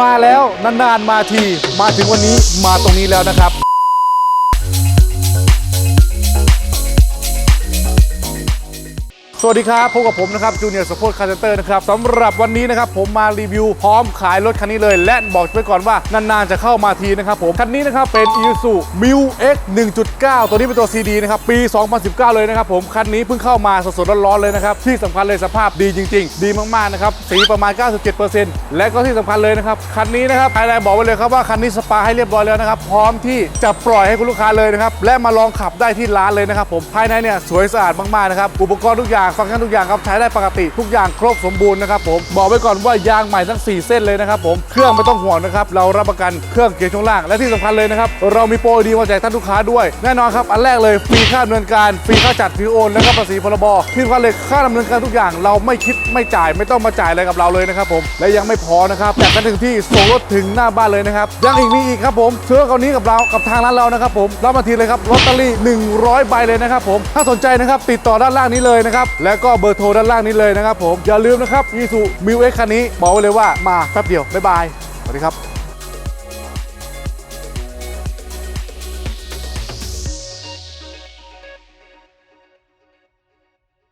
มาแล้วนานๆมาที มาถึงวันนี้มาตรงนี้แล้วนะครับ สวัสดีครับพบกับผมนะครับจูเนียร์สปอร์ตคาร์เตอร์นะครับสำหรับวันนี้นะครับผมมารีวิวพร้อมขายรถคันนี้เลย และบอกไว้ก่อนว่านานๆจะเข้ามาทีนะครับผม คันนี้นะครับเป็น i s u m i w X 1.9 ตัวนี้เป็นตัว CD นะครับ ปี 2019 เลยนะครับผมคันนี้เพิ่งเข้ามาสดๆร้อนๆเลยนะครับ ที่สำคัญเลยสภาพดีจริง ๆ ดีมากๆนะครับสีประมาณ 97%และก็ที่สำคัญเลยนะครับคันนี้นะครับภายในบอกไว้เลยครับว่าคันนี้สปาให้เรียบร้อยแล้วนะครับพร้อมที่จะปล่อยให้คุณลูกค้าเลยนะครับและมาลองขับได้ที่ร้านเลยนะครับผมภายในเนี่ยสวยสะอาดมากๆนะครับอุปกรณ์ทุกอย่างฟังก์ชันทุกอย่างครับใช้ได้ปกติทุกอย่างครบสมบูรณ์นะครับผมบอกไว้ก่อนว่ายางใหม่ทั้ง 4 เส้นเลยนะครับผมเครื่องไม่ต้องห่วงนะครับเรารับประกันเครื่องเกียร์ช่วงล่างและที่สำคัญเลยนะครับเรามีโปรดีมาแจกท่านลูกค้าด้วย แน่นอนครับอันแรกเลยฟรีค่าดำเนินการฟรีค่าจัดฟรีโอนแล้วก็ภาษีพรบที่สำคัญเลยค่าดำเนินการทุกอย่างเราไม่คิดไม่จ่ายไม่ต้องมาจ่ายอะไรกับเราเลยนะครับผมและยังไม่พอนะครับแจกกันถึงที่ส่งรถถึงหน้าบ้านเลยนะครับยังอีกมีอีกครับผมซื้อคราวนี้กับเรากับทางร้านเรานะครับผมรับมาทีเลยครับลอตเตอรี่ 100 ใบเลยนะครับผมถ้าสนใจนะครับติดต่อด้านล่างนี้เลยนะครับแล้วก็เบอร์โทรด้านล่างนี้เลยนะครับผมอย่าลืมนะครับยีสุมิวเอ็กคันนี้บอกไว้เลยว่ามาแป๊บเดียวบ๊ายบายสวัสดีครับ